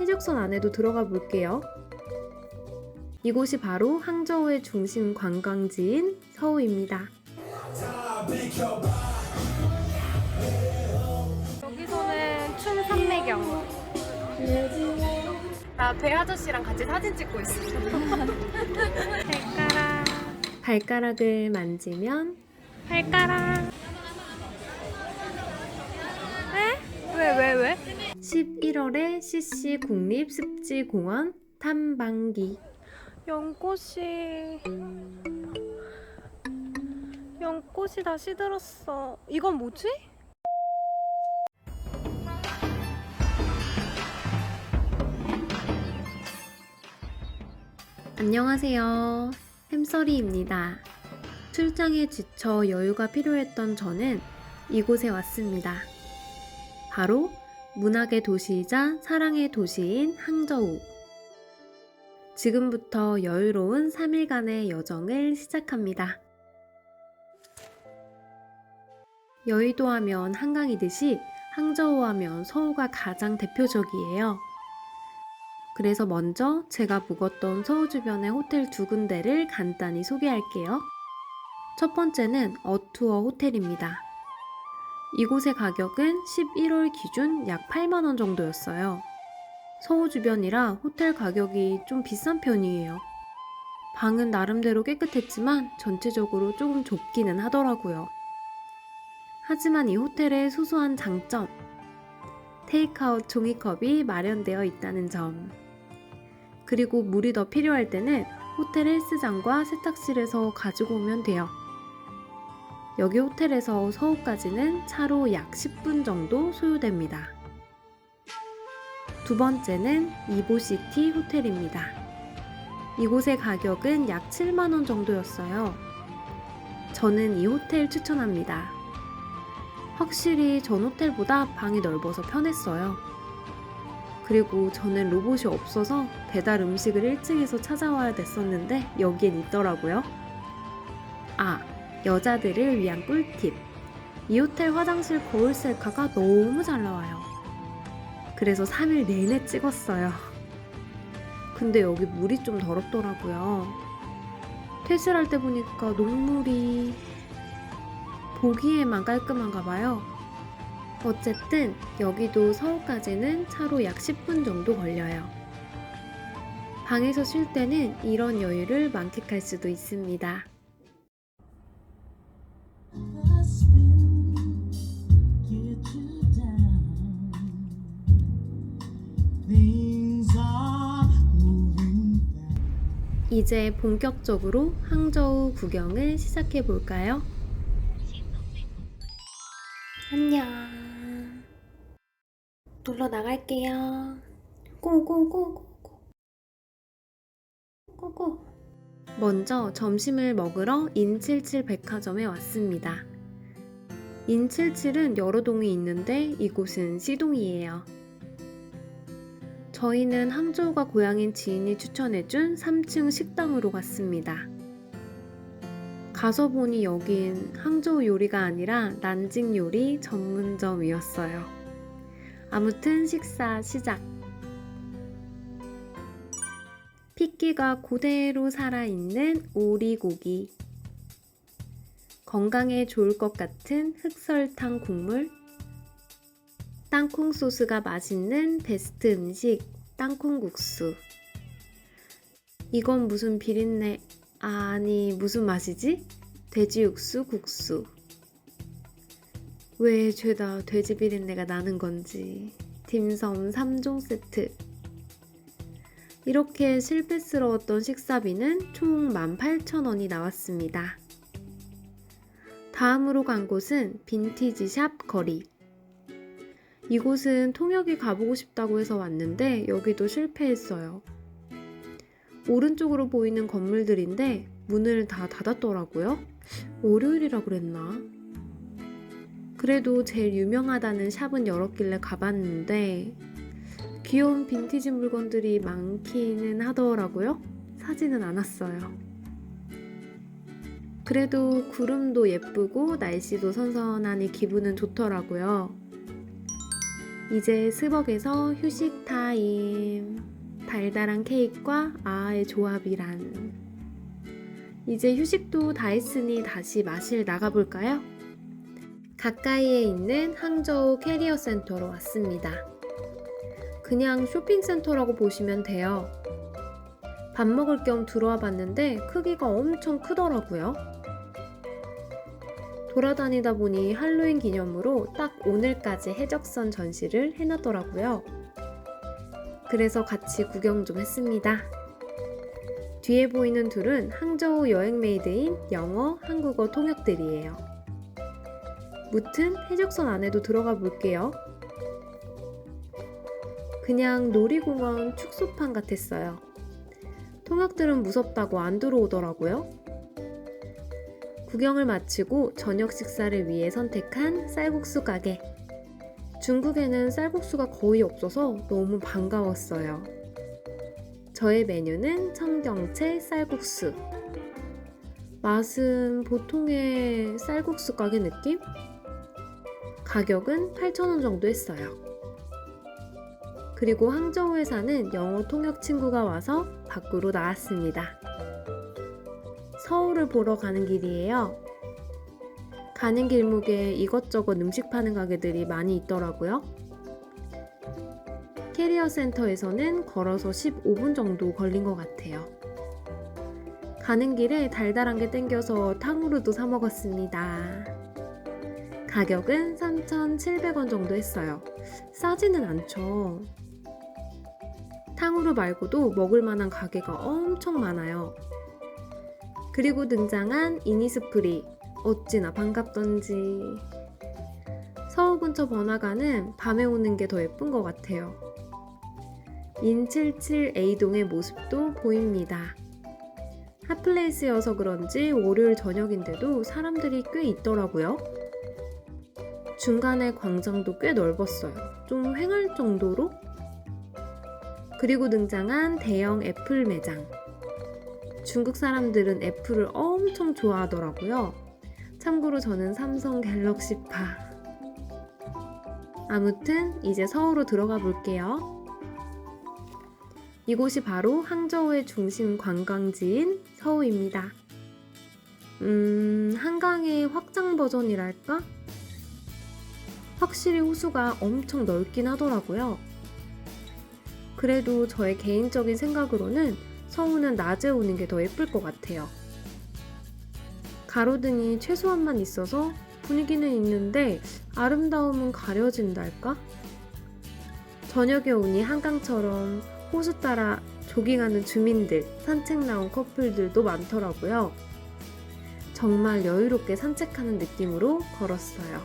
해적선 안에도 들어가 볼게요. 이곳이 바로 항저우의 중심 관광지인 서우입니다. 여기서는 춤 산매경. 나 배 아저씨랑 같이 사진 찍고 있어. 발가락. 발가락을 만지면 발가락. 왜? 왜, 왜, 왜? 11월에 CC 국립습지공원 탐방기. 연꽃이. 연꽃이 다 시들었어. 이건 뭐지? 안녕하세요. 햄서리입니다. 출장에 지쳐 여유가 필요했던 저는 이곳에 왔습니다. 바로 문학의 도시이자 사랑의 도시인 항저우. 지금부터 여유로운 3일간의 여정을 시작합니다. 여의도 하면 한강이듯이 항저우 하면 서우가 가장 대표적이에요. 그래서 먼저 제가 묵었던 서울 주변의 호텔 두 군데를 간단히 소개할게요. 첫 번째는 어투어 호텔입니다. 이곳의 가격은 11월 기준 약 8만원 정도였어요. 서울 주변이라 호텔 가격이 좀 비싼 편이에요. 방은 나름대로 깨끗했지만 전체적으로 조금 좁기는 하더라고요. 하지만 이 호텔의 소소한 장점. 테이크아웃 종이컵이 마련되어 있다는 점. 그리고 물이 더 필요할 때는 호텔 헬스장과 세탁실에서 가지고 오면 돼요. 여기 호텔에서 서울까지는 차로 약 10분 정도 소요됩니다. 두 번째는 이보시티 호텔입니다. 이곳의 가격은 약 7만원 정도였어요. 저는 이 호텔 추천합니다. 확실히 전 호텔보다 방이 넓어서 편했어요. 그리고 저는 로봇이 없어서 배달 음식을 1층에서 찾아와야 됐었는데 여기엔 있더라고요. 아, 여자들을 위한 꿀팁. 이 호텔 화장실 거울 셀카가 너무 잘 나와요. 그래서 3일 내내 찍었어요. 근데 여기 물이 좀 더럽더라고요. 퇴실할 때 보니까 녹물이 보기에만 깔끔한가 봐요. 어쨌든 여기도 서울까지는 차로 약 10분 정도 걸려요. 방에서 쉴 때는 이런 여유를 만끽할 수도 있습니다. 이제 본격적으로 항저우 구경을 시작해 볼까요? 안녕. 놀러 나갈게요. 고고고고고. 고고. 먼저 점심을 먹으러 인77 백화점에 왔습니다. 인77은 여러 동이 있는데 이곳은 C동이에요. 저희는 항저우가 고향인 지인이 추천해준 3층 식당으로 갔습니다. 가서 보니 여긴 항저우 요리가 아니라 난징 요리 전문점이었어요. 아무튼 식사 시작. 핏기가 그대로 살아있는 오리고기. 건강에 좋을 것 같은 흑설탕 국물. 땅콩 소스가 맛있는 베스트 음식, 땅콩국수. 이건 무슨 비린내, 아니, 무슨 맛이지? 돼지 육수, 국수. 왜 죄다 돼지 비린내가 나는 건지. 딤섬 3종 세트. 이렇게 실패스러웠던 식사비는 총 18,000원이 나왔습니다. 다음으로 간 곳은 빈티지 샵 거리. 이곳은 통역이 가보고 싶다고 해서 왔는데 여기도 실패했어요. 오른쪽으로 보이는 건물들인데 문을 다 닫았더라고요. 월요일이라 그랬나? 그래도 제일 유명하다는 샵은 열었길래 가봤는데 귀여운 빈티지 물건들이 많기는 하더라고요. 사진은 안 왔어요. 그래도 구름도 예쁘고 날씨도 선선하니 기분은 좋더라고요. 이제 스벅에서 휴식 타임. 달달한 케이크와 아의 조합이란. 이제 휴식도 다 했으니 다시 마실 나가볼까요? 가까이에 있는 항저우 캐리어 센터로 왔습니다. 그냥 쇼핑센터라고 보시면 돼요. 밥 먹을 겸 들어와 봤는데 크기가 엄청 크더라고요. 돌아다니다 보니 할로윈 기념으로 딱 오늘까지 해적선 전시를 해놨더라고요. 그래서 같이 구경 좀 했습니다. 뒤에 보이는 둘은 항저우 여행 메이드인 영어, 한국어 통역들이에요. 무튼 해적선 안에도 들어가 볼게요. 그냥 놀이공원 축소판 같았어요. 통역들은 무섭다고 안 들어오더라고요. 구경을 마치고 저녁 식사를 위해 선택한 쌀국수 가게. 중국에는 쌀국수가 거의 없어서 너무 반가웠어요. 저의 메뉴는 청경채 쌀국수. 맛은 보통의 쌀국수 가게 느낌? 가격은 8,000원 정도 했어요. 그리고 항저우에 사는 영어 통역 친구가 와서 밖으로 나왔습니다. 서울을 보러 가는 길이에요. 가는 길목에 이것저것 음식 파는 가게들이 많이 있더라고요. 캐리어 센터에서는 걸어서 15분 정도 걸린 것 같아요. 가는 길에 달달한 게 땡겨서 탕후루도 사 먹었습니다. 가격은 3,700원 정도 했어요. 싸지는 않죠. 탕후루 말고도 먹을 만한 가게가 엄청 많아요. 그리고 등장한 이니스프리. 어찌나 반갑던지. 서울 근처 번화가는 밤에 오는 게 더 예쁜 것 같아요. 인77A동의 모습도 보입니다. 핫플레이스여서 그런지 월요일 저녁인데도 사람들이 꽤 있더라고요. 중간에 광장도 꽤 넓었어요. 좀 횡할 정도로? 그리고 등장한 대형 애플 매장. 중국 사람들은 애플을 엄청 좋아하더라고요. 참고로 저는 삼성 갤럭시파. 아무튼 이제 서울로 들어가 볼게요. 이곳이 바로 항저우의 중심 관광지인 서우입니다. 음, 한강의 확장 버전이랄까? 확실히 호수가 엄청 넓긴 하더라고요. 그래도 저의 개인적인 생각으로는 서우는 낮에 오는 게 더 예쁠 것 같아요. 가로등이 최소한만 있어서 분위기는 있는데 아름다움은 가려진달까? 저녁에 오니 한강처럼 호수 따라 조깅하는 주민들, 산책 나온 커플들도 많더라고요. 정말 여유롭게 산책하는 느낌으로 걸었어요.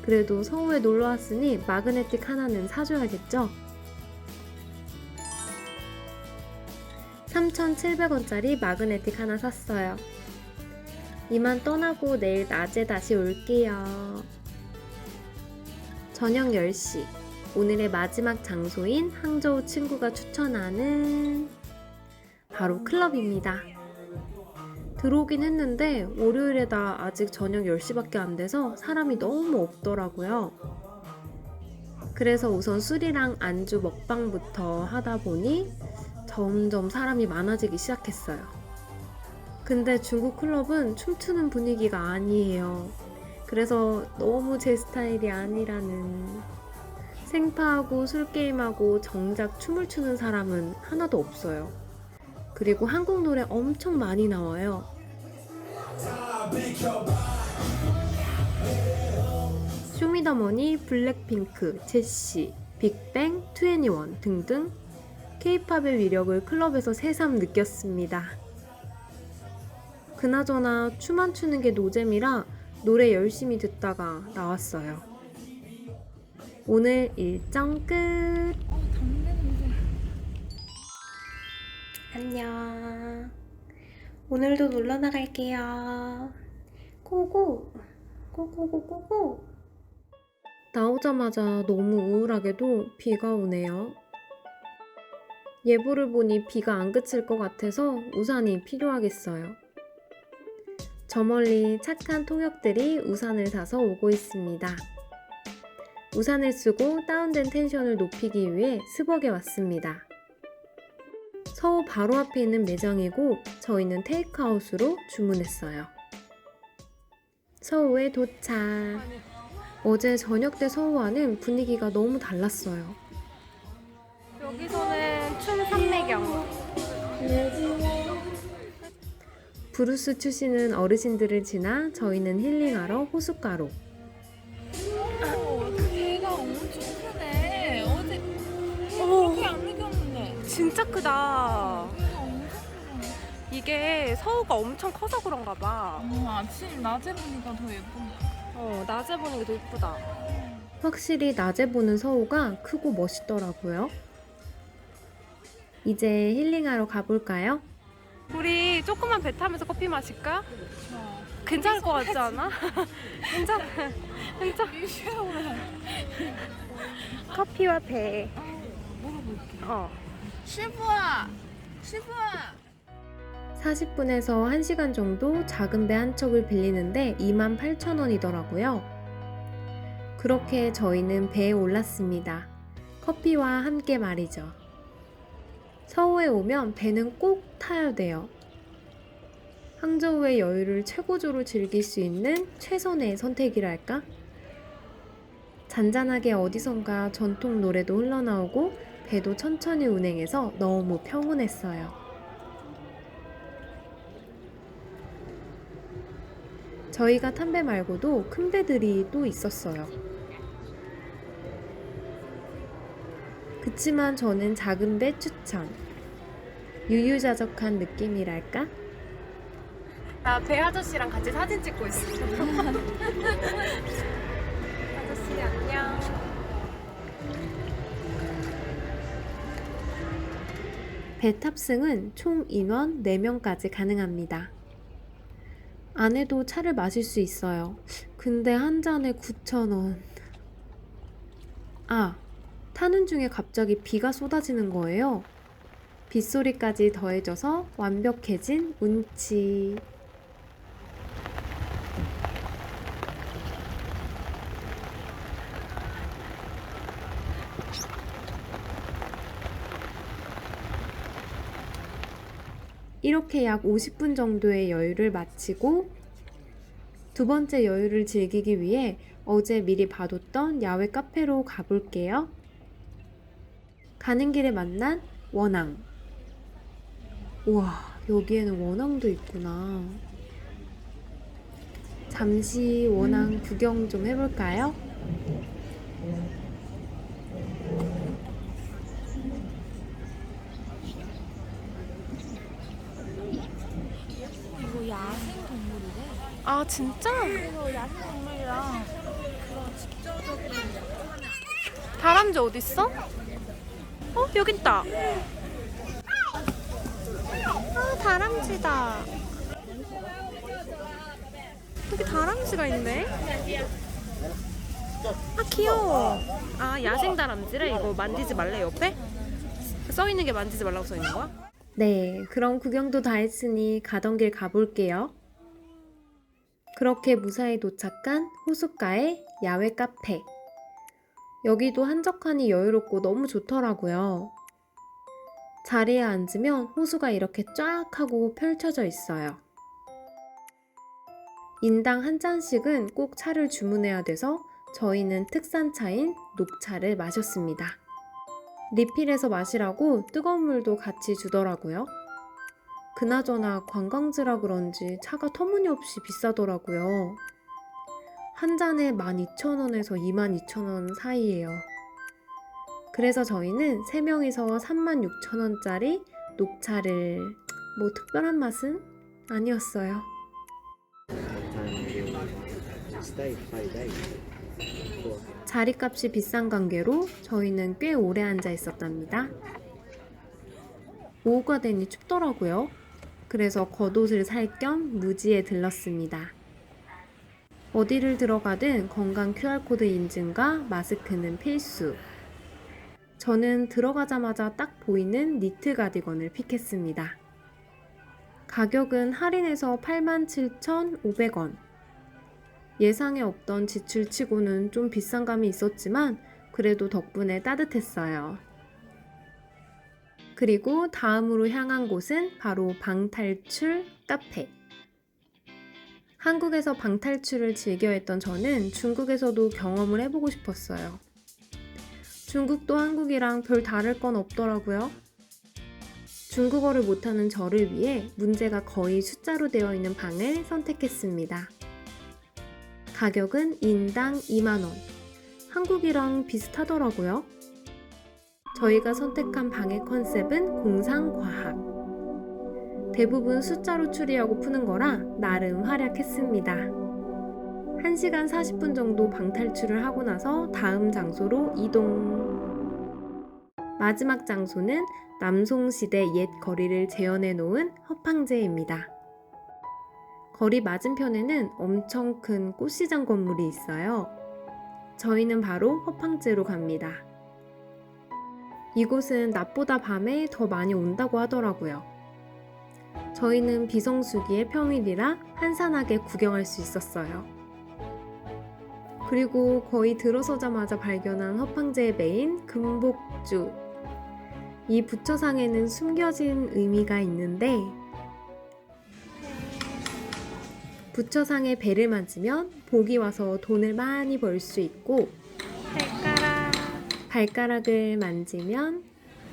그래도 서울에 놀러 왔으니 마그네틱 하나는 사줘야겠죠? 3,700원짜리 마그네틱 하나 샀어요. 이만 떠나고 내일 낮에 다시 올게요. 저녁 10시. 오늘의 마지막 장소인 항저우 친구가 추천하는 바로 클럽입니다. 들어오긴 했는데 월요일에다 아직 저녁 10시밖에 안 돼서 사람이 너무 없더라고요. 그래서 우선 술이랑 안주 먹방부터 하다 보니 점점 사람이 많아지기 시작했어요. 근데 중국 클럽은 춤추는 분위기가 아니에요. 그래서 너무 제 스타일이 아니라는. 생파하고 술게임하고 정작 춤을 추는 사람은 하나도 없어요. 그리고 한국 노래 엄청 많이 나와요. 쇼미더머니, 블랙핑크, 제시, 빅뱅, 투애니원 등등 케이팝의 위력을 클럽에서 새삼 느꼈습니다. 그나저나 춤안 추는 게 노잼이라 노래 열심히 듣다가 나왔어요. 오늘 일정 끝. 안녕. 오늘도 놀러 나갈게요. 고고. 고고고고고. 나오자마자 너무 우울하게도 비가 오네요. 예보를 보니 비가 안 그칠 것 같아서 우산이 필요하겠어요. 저 멀리 착한 통역들이 우산을 사서 오고 있습니다. 우산을 쓰고 다운된 텐션을 높이기 위해 스벅에 왔습니다. 서우 바로 앞에 있는 매장이고 저희는 테이크아웃으로 주문했어요. 서우에 도착. 어제 저녁 때 서우와는 분위기가 너무 달랐어요. 여기서는 춤 산매경. 브루스 출신은 어르신들을 지나 저희는 힐링하러 호숫가로. 배가 엄청 크네. 어제 그렇게 안 느꼈는데. 진짜 크다. 배가 엄청 이게 서우가 엄청 커서 그런가 봐. 어, 아침 낮에 보니까 더 예쁜데. 어, 낮에 보는 게 더 이쁘다. 확실히 낮에 보는 서우가 크고 멋있더라고요. 이제 힐링하러 가볼까요? 우리 조그만 배 타면서 커피 마실까? 괜찮을 것 같지 않아? 괜찮아. 괜찮아. 커피와 배. 어. 시부아, 시부아. 40분에서 1시간 정도 작은 배 한 척을 빌리는데 28,000원이더라고요. 그렇게 저희는 배에 올랐습니다. 커피와 함께 말이죠. 서울에 오면 배는 꼭 타야 돼요. 항저우의 여유를 최고조로 즐길 수 있는 최선의 선택이랄까? 잔잔하게 어디선가 전통 노래도 흘러나오고 배도 천천히 운행해서 너무 평온했어요. 저희가 탄 배 말고도 큰 배들이 또 있었어요. 그치만 저는 작은 배 추천. 유유자적한 느낌이랄까? 나 배 아저씨랑 같이 사진 찍고 있어. 아저씨 안녕. 배 탑승은 총 인원 4명까지 가능합니다. 안에도 차를 마실 수 있어요. 근데 한 잔에 9,000원. 아, 타는 중에 갑자기 비가 쏟아지는 거예요. 빗소리까지 더해져서 완벽해진 운치. 이렇게 약 50분 정도의 여유를 마치고 두 번째 여유를 즐기기 위해 어제 미리 봐뒀던 야외 카페로 가볼게요. 가는 길에 만난 원앙. 우와, 여기에는 원앙도 있구나. 잠시 원앙 구경 좀 해볼까요? 이거 야생 동물이래. 아 진짜? 이거 야생 동물이랑 그런 직접적인 다람쥐 어디 있어? 어 여기 있다. 아 다람쥐다. 여기 다람쥐가 있네. 아 귀여워. 아 야생 다람쥐래 이거 만지지 말래 옆에? 써 있는 게 만지지 말라고 써 있는 거야? 네, 그럼 구경도 다 했으니 가던 길 가볼게요. 그렇게 무사히 도착한 호숫가의 야외 카페. 여기도 한적하니 여유롭고 너무 좋더라고요. 자리에 앉으면 호수가 이렇게 쫙 하고 펼쳐져 있어요. 인당 한 잔씩은 꼭 차를 주문해야 돼서 저희는 특산차인 녹차를 마셨습니다. 리필해서 마시라고 뜨거운 물도 같이 주더라고요. 그나저나 관광지라 그런지 차가 터무니없이 비싸더라고요. 한 잔에 12,000원에서 22,000원 사이예요. 그래서 저희는 3명이서 36,000원짜리 녹차를 뭐 특별한 맛은 아니었어요. 자리값이 비싼 관계로 저희는 꽤 오래 앉아 있었답니다. 오후가 되니 춥더라고요. 그래서 겉옷을 살 겸 무지에 들렀습니다. 어디를 들어가든 건강 QR코드 인증과 마스크는 필수. 저는 들어가자마자 딱 보이는 니트 가디건을 픽했습니다. 가격은 할인해서 87,500원. 예상에 없던 지출치고는 좀 비싼 감이 있었지만 그래도 덕분에 따뜻했어요. 그리고 다음으로 향한 곳은 바로 방탈출 카페. 한국에서 방탈출을 즐겨 했던 저는 중국에서도 경험을 해보고 싶었어요. 중국도 한국이랑 별 다를 건 없더라고요. 중국어를 못하는 저를 위해 문제가 거의 숫자로 되어 있는 방을 선택했습니다. 가격은 인당 2만원. 한국이랑 비슷하더라고요. 저희가 선택한 방의 컨셉은 공상과학. 대부분 숫자로 추리하고 푸는 거라 나름 활약했습니다. 1시간 40분 정도 방탈출을 하고 나서 다음 장소로 이동. 마지막 장소는 남송시대 옛 거리를 재현해 놓은 허팡제입니다. 거리 맞은편에는 엄청 큰 꽃시장 건물이 있어요. 저희는 바로 허팡제로 갑니다. 이곳은 낮보다 밤에 더 많이 온다고 하더라고요. 저희는 비성수기의 평일이라 한산하게 구경할 수 있었어요. 그리고 거의 들어서자마자 발견한 허팡제의 메인 금복주. 이 부처상에는 숨겨진 의미가 있는데 부처상의 배를 맞으면 복이 와서 돈을 많이 벌 수 있고 발가락, 발가락을 만지면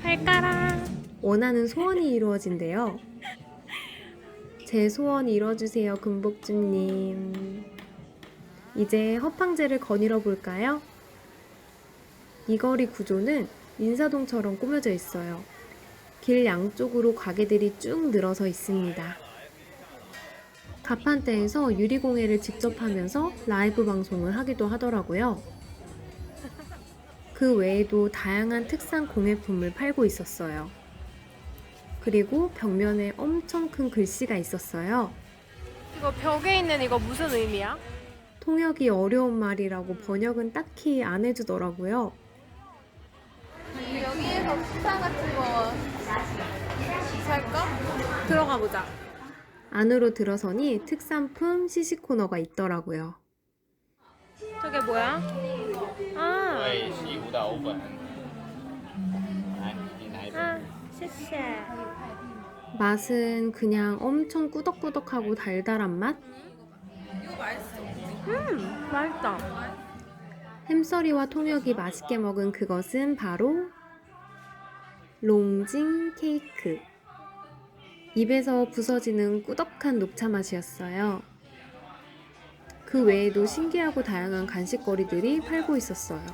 발가락. 원하는 소원이 이루어진대요. 제 소원 이뤄주세요, 금복주님. 이제 허팡제를 거닐어 볼까요? 이 거리 구조는 인사동처럼 꾸며져 있어요. 길 양쪽으로 가게들이 쭉 늘어서 있습니다. 가판대에서 유리공예를 직접 하면서 라이브 방송을 하기도 하더라고요. 그 외에도 다양한 특산 공예품을 팔고 있었어요. 그리고 벽면에 엄청 큰 글씨가 있었어요. 이거 벽에 있는 이거 무슨 의미야? 통역이 어려운 말이라고 번역은 딱히 안 해주더라고요. 여기에서 수사 같은 거 살까? 들어가 보자. 안으로 들어서니 특산품 시식 코너가 있더라고요. 저게 뭐야? 아, 对西湖的藕粉，来， 맛은 그냥 엄청 꾸덕꾸덕하고 달달한 맛? 음, 맛있다. 햄서리와 통역이 맛있게 먹은 그것은 바로 롱징 케이크. 입에서 부서지는 꾸덕한 녹차 맛이었어요. 그 외에도 신기하고 다양한 간식거리들이 팔고 있었어요.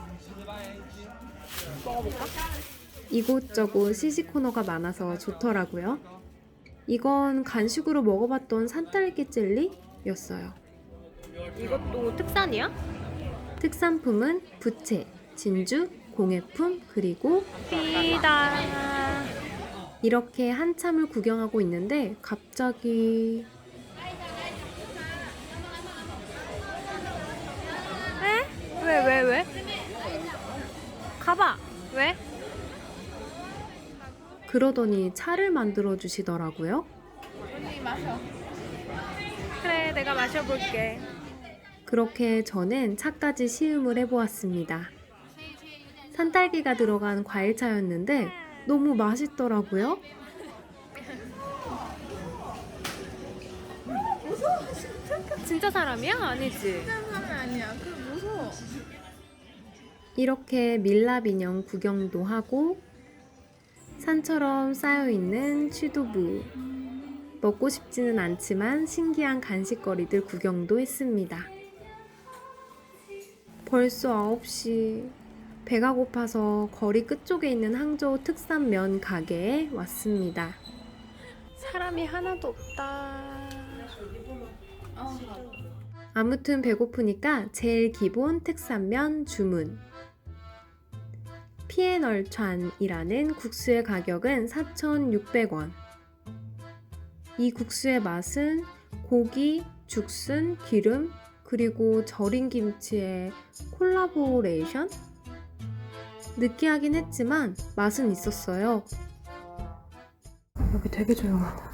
이곳저곳 시식 코너가 많아서 좋더라고요. 이건 간식으로 먹어봤던 산딸기 젤리였어요. 이것도 특산이야? 특산품은 부채, 진주, 공예품, 그리고 삐다. 이렇게 한참을 구경하고 있는데 갑자기 에? 왜, 왜, 왜? 가봐. 왜? 그러더니 차를 만들어 주시더라고요. 그래, 내가 마셔볼게. 그렇게 저는 차까지 시음을 해보았습니다. 산딸기가 들어간 과일차였는데 너무 맛있더라고요. 진짜 사람이야? 아니지? 사람이 아니야. 그 무서워. 이렇게 밀랍 인형 구경도 하고 산처럼 쌓여있는 취두부 먹고 싶지는 않지만 신기한 간식거리들 구경도 했습니다. 벌써 9시 배가 고파서 거리 끝쪽에 있는 항저우 특산 면 가게에 왔습니다. 사람이 하나도 없다. 아무튼 배고프니까 제일 기본 특산면 주문. 피에널찬이라는 국수의 가격은 4,600원. 이 국수의 맛은 고기, 죽순, 기름, 그리고 절인 김치의 콜라보레이션? 느끼하긴 했지만 맛은 있었어요. 여기 되게 조용하다.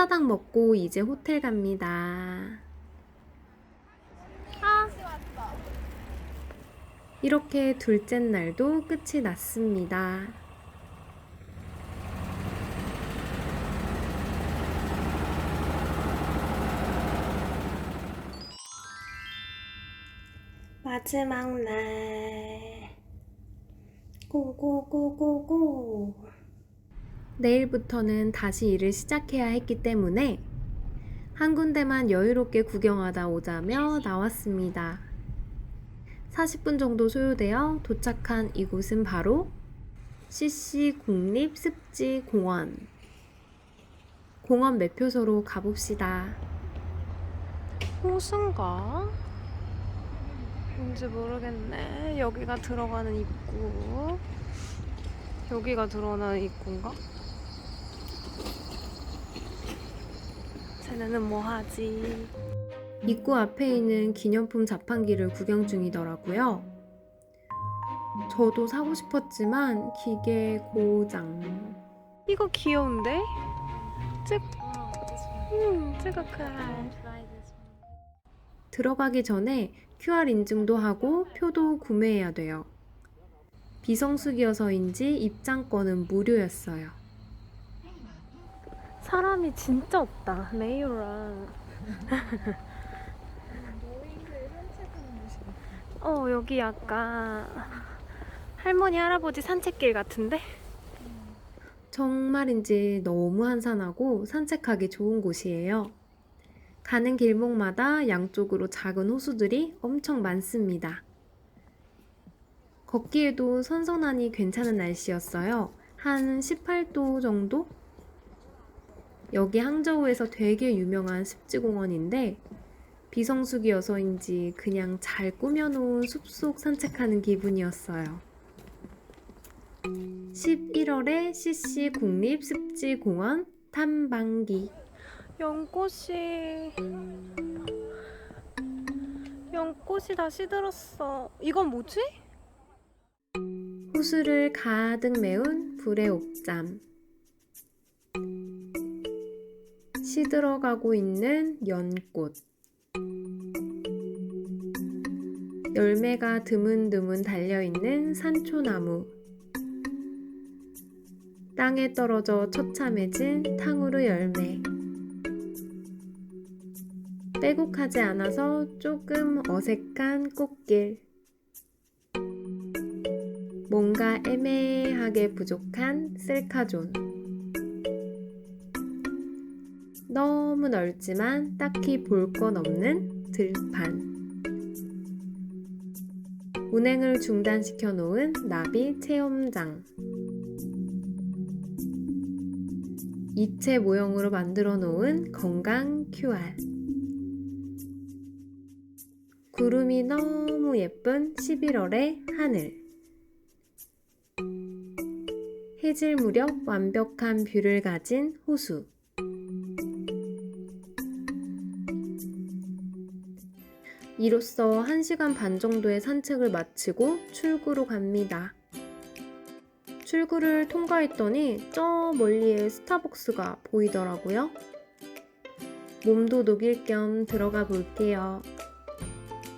후다닥 먹고 이제 호텔 갑니다. 이렇게 둘째 날도 끝이 났습니다. 마지막 날. 고고고고고. 내일부터는 다시 일을 시작해야 했기 때문에 한 군데만 여유롭게 구경하다 오자며 나왔습니다. 40분 정도 소요되어 도착한 이곳은 바로 CC 국립 습지 공원. 공원 매표소로 가봅시다. 호수인가? 뭔지 모르겠네. 여기가 들어가는 입구. 여기가 들어가는 입구인가? 쟤네는 뭐 하지? 입구 앞에 있는 기념품 자판기를 구경 중이더라고요. 저도 사고 싶었지만 기계 고장. 이거 귀여운데? 쟤, 음, 크 들어가기 전에 QR 인증도 하고 표도 구매해야 돼요. 비성수기여서인지 입장권은 무료였어요. 사람이 진짜 없다. 레이오랑. 어, 여기 약간 할머니, 할아버지 산책길 같은데? 정말인지 너무 한산하고 산책하기 좋은 곳이에요. 가는 길목마다 양쪽으로 작은 호수들이 엄청 많습니다. 걷기에도 선선하니 괜찮은 날씨였어요. 한 18도 정도? 여기 항저우에서 되게 유명한 습지공원인데 비성수기여서인지 그냥 잘 꾸며놓은 숲속 산책하는 기분이었어요. 11월에 CC 국립습지공원 탐방기 연꽃이. 연꽃이 다 시들었어. 이건 뭐지? 호수를 가득 메운 불의 옥잠 시들어가고 있는 연꽃. 열매가 드문드문 달려있는 산초나무. 땅에 떨어져 처참해진 탕후루 열매. 빼곡하지 않아서 조금 어색한 꽃길. 뭔가 애매하게 부족한 셀카존. 너무 넓지만 딱히 볼 건 없는 들판. 운행을 중단시켜 놓은 나비 체험장. 이체 모형으로 만들어 놓은 건강 QR. 구름이 너무 예쁜 11월의 하늘. 해질 무렵 완벽한 뷰를 가진 호수. 이로써 1시간 반 정도의 산책을 마치고 출구로 갑니다. 출구를 통과했더니 저 멀리에 스타벅스가 보이더라고요. 몸도 녹일 겸 들어가 볼게요.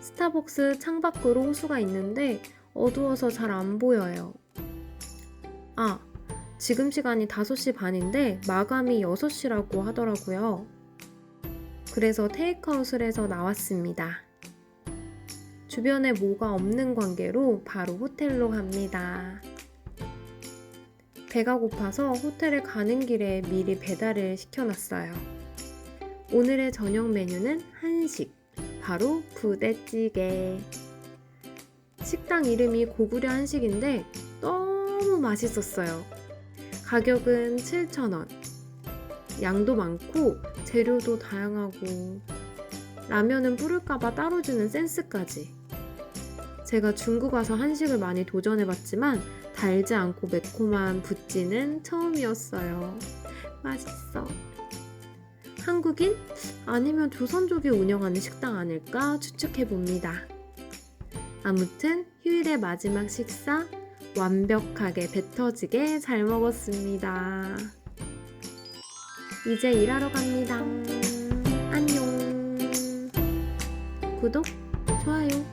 스타벅스 창밖으로 호수가 있는데 어두워서 잘 안 보여요. 아, 지금 시간이 5시 반인데 마감이 6시라고 하더라고요. 그래서 테이크아웃을 해서 나왔습니다. 주변에 뭐가 없는 관계로 바로 호텔로 갑니다. 배가 고파서 호텔에 가는 길에 미리 배달을 시켜놨어요. 오늘의 저녁 메뉴는 한식, 바로 부대찌개. 식당 이름이 고구려 한식인데 너무 맛있었어요. 가격은 7,000원. 양도 많고 재료도 다양하고 라면은 뿌릴까봐 따로 주는 센스까지. 제가 중국 와서 한식을 많이 도전해봤지만 달지 않고 매콤한 부찌는 처음이었어요. 맛있어. 한국인? 아니면 조선족이 운영하는 식당 아닐까 추측해봅니다. 아무튼 휴일의 마지막 식사 완벽하게 배 터지게 잘 먹었습니다. 이제 일하러 갑니다. 안녕. 구독, 좋아요.